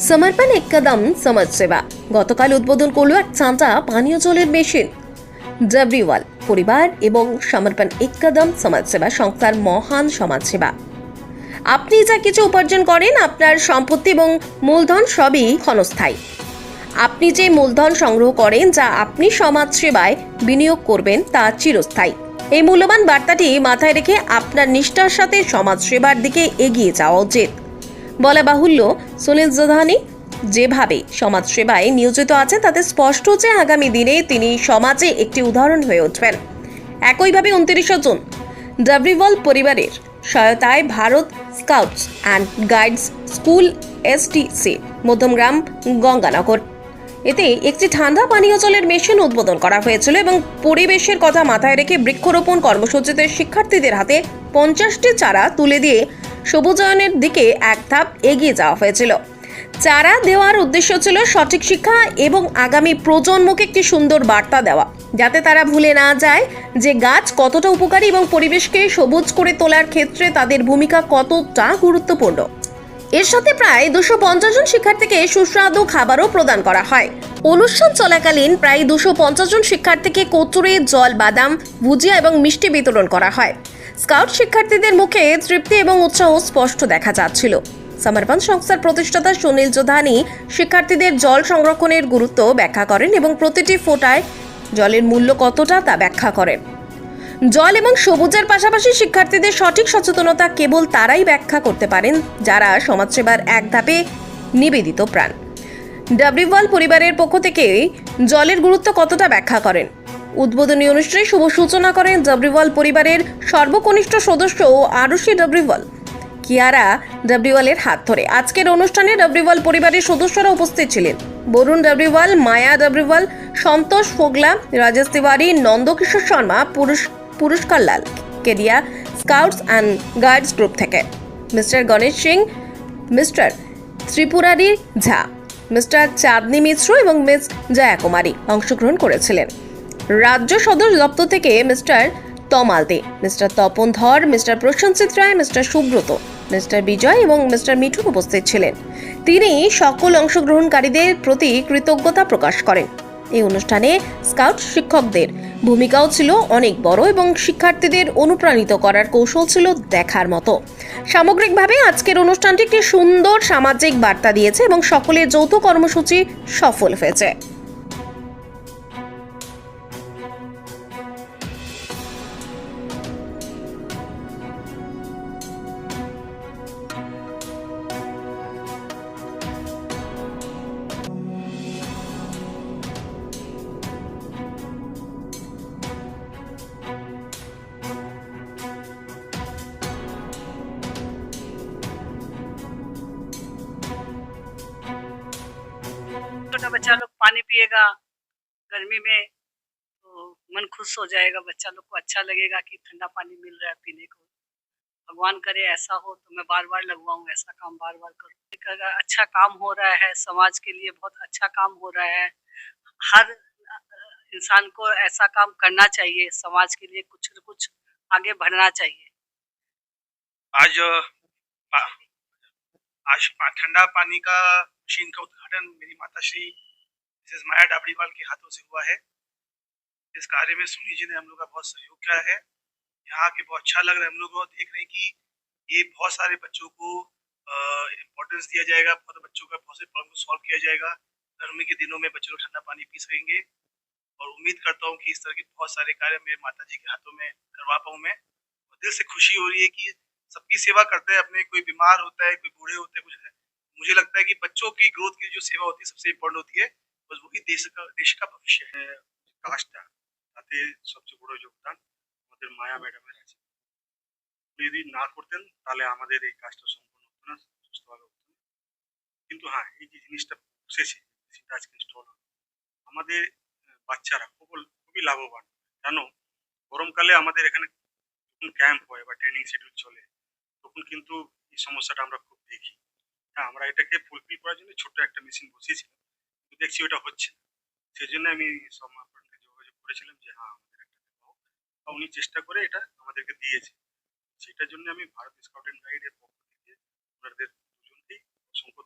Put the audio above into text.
সমর্পণ এক কদম সমাজ সেবা। গতকাল উদ্বোধন করল এক চাঁচা পানীয় জলের মেশিন। ডাব্রিওয়াল পরিবার এবং সমর্পণ এক কদম সমাজ সেবা সংস্থার মহান সমাজসেবা আপনি যা কিছু উপার্জন করেন, আপনার সম্পত্তি এবং মূলধন সবই ক্ষণস্থায়ী। আপনি যে মূলধন সংগ্রহ করেন, যা আপনি সমাজ সেবায় বিনিয়োগ করবেন, তা চিরস্থায়ী। এই মূল্যবান বার্তাটি মাথায় রেখে আপনার নিষ্ঠার সাথে সমাজ সেবার দিকে এগিয়ে যাওয়া উচিত। বলা বাহুল্য। সুনীল জোধানি যেভাবে সমাজ সেবায় নিয়োজিত আছেন, তাতে স্পষ্ট যে আগামী দিনে তিনি সমাজে একটি উদাহরণ হয়ে উঠবেন। একইভাবে উনত্রিশে জুন ডাব্রিওয়াল পরিবারের সহায়তায় Bharat scouts and guides school STC Madhyamgram Ganganagar. এতে একটি ঠান্ডা পানীয় জলের মেশিন উদ্বোধন করা হয়েছিল এবং পরিবেশের কথা মাথায় রেখে বৃক্ষরোপণ কর্মসূচিতে শিক্ষার্থীদের হাতে পঞ্চাশটি চারা তুলে দিয়ে সবুজায়নের দিকে এক ধাপ এগিয়ে যাওয়া হয়েছিল। চারা দেওয়ার উদ্দেশ্য ছিল সঠিক শিক্ষা এবং আগামী প্রজন্মকে একটি সুন্দর বার্তা দেওয়া। যাতে তারা ভুলে না যায় যে গাছ কতটা উপকারী এবং পরিবেশকে সবুজ করে তোলার ক্ষেত্রে তাদের ভূমিকা কতটা গুরুত্বপূর্ণ। এর সাথে প্রায় দুশো পঞ্চাশ জন শিক্ষার্থীকে সুস্বাদু খাবারও প্রদান করা হয়। অনুষ্ঠান চলাকালীন প্রায় দুশো পঞ্চাশ জন শিক্ষার্থীকে কচুরি জল বাদাম ভুজিয়া এবং মিষ্টি বিতরণ করা হয়। স্কাউট শিক্ষার্থীদের মুখে তৃপ্তি এবং উৎসাহ স্পষ্ট দেখা যাচ্ছিল। সমর্পণ সংস্থার প্রতিষ্ঠাতা সুনীল যোধানি শিক্ষার্থীদের জল সংরক্ষণের গুরুত্ব ব্যাখ্যা করেন এবং প্রতিটি ফোটায় জলের মূল্য কতটা তা ব্যাখ্যা করেন। জল এবং সবুজের পাশাপাশি শিক্ষার্থীদের সঠিক সচেতনতা কেবল তারাই ব্যাখ্যা করতে পারেন, যারা সমাজসেবার এক ধাপে নিবেদিত প্রাণ। ডাব্লিউওয়াল পরিবারের পক্ষ থেকে জলের গুরুত্ব কতটা ব্যাখ্যা করেন? উদ্বোধনী অনুষ্ঠানে শুভ সূচনা করেন ডাব্রিওয়াল পরিবারের সর্বকনিষ্ঠ সদস্য আরুষি ডাব্লিউওয়াল। কিয়ারা ডাব্লিউওয়ালের হাত ধরে। আজকের অনুষ্ঠানে ডাব্লিউওয়াল পরিবারের সদস্যরা উপস্থিত ছিলেন। বরুণ ডাব্লিউওয়াল, মায়া ডাব্রিওয়াল সন্তোষ ফোগলা, রাজেশ তিওয়ারি, নন্দকিশোর শর্মা, পুরুষ, পুরস্কার Lal, Kedia, scouts and guides group থেকে। Mister Ganesh Singh, mister Tripurari Jha, mister Chandni Mishra এবং মিস জয়া কুমারী অংশগ্রহণ করেছিলেন। রাজ্য সদর দপ্তর থেকে mister তমালদে mister Tapan Dhar, mister প্রশান্তিত রায়, মিস্টার সুব্রত, মিস্টার বিজয় এবং মিস্টার মিঠু উপস্থিত ছিলেন। তিনি সকল অংশগ্রহণকারীদের প্রতি কৃতজ্ঞতা প্রকাশ করেন। এই অনুষ্ঠানে স্কাউট শিক্ষকদের ভূমিকাও ছিল অনেক বড় এবং শিক্ষার্থীদের অনুপ্রাণিত করার কৌশল ছিল দেখার মতো। সামগ্রিকভাবে আজকের অনুষ্ঠানটি একটি সুন্দর সামাজিক বার্তা দিয়েছে এবং সকলের যৌথ কর্মসূচি সফল হয়েছে। पानी पिएगा गर्मी में तो मन खुश हो जाएगा, बच्चा लोग को अच्छा लगेगा कि ठंडा पानी मिल रहा है पीने को। भगवान करे ऐसा हो तो मैं बार बार लगवाऊं, ऐसा काम बार बार करूँ अच्छा काम हो रहा है, समाज के लिए बहुत अच्छा काम हो रहा है, हर इंसान को ऐसा काम करना चाहिए, समाज के लिए कुछ न कुछ आगे बढ़ना चाहिए। आज पा- आज ठंडा पानी का मशीन का उद्घाटन मेरी माता श्री मिसेस माया डाबड़ीवाल के हाथों से हुआ है। इस कार्य में सुनी जी ने हम लोग का बहुत सहयोग किया है। यहाँ के बहुत अच्छा लग रहा है। हम लोग को देख रहे हैं कि ये बहुत सारे बच्चों को इम्पोर्टेंस दिया जाएगा। बहुत बच्चों का बहुत से प्रॉब्लम को सॉल्व किया जाएगा। गर्मी के दिनों में बच्चे लोग ठंडा पानी पी सकेंगे। और उम्मीद करता हूँ कि इस तरह के बहुत सारे कार्य मेरे माता जी के हाथों में करवा पाऊँ मैं। और दिल से खुशी हो रही है कि सबकी सेवा करते हैं। अपने कोई बीमार होता है, कोई बूढ़े होते हैं, कुछ मुझे लगता है कि बच्चों की ग्रोथ की जो सेवा होती है, सबसे इम्पोर्टेंट होती है। बस वही देश का देश का भविष्य है কাজটা তাতে সবচেয়ে বড় যোগদান আমাদের মায়া ম্যাডামের আছে উনি যদি না করতেন তাহলে আমাদের এই কাজটা সম্পূর্ণ হতো না সুস্থভাবে হতো না কিন্তু হ্যাঁ এই যে জিনিসটা বসেছে সেটা আজকে ইনস্টল হলো আমাদের আহ, বাচ্চারা খুব খুবই লাভবান জানো গরমকালে আমাদের এখানে যখন ক্যাম্প হয় বা ট্রেনিং শিডিউল চলে তখন কিন্তু এই সমস্যাটা আমরা খুব দেখি হ্যাঁ আমরা এটাকে ফুলফিল করার জন্য ছোট্ট একটা মেশিন বসিয়েছিলাম কিন্তু দেখছি ওটা হচ্ছে সেই জন্য আমি আপনাকে যোগাযোগ করেছিলাম যে হ্যাঁ আমাদের একটা দেখাও বা উনি চেষ্টা করে এটা আমাদেরকে দিয়েছে। সেটার জন্য আমি ভারত স্কাউট অ্যান্ড গাইডের পক্ষ থেকে ওনাদের দুজনকেই অসংখ্য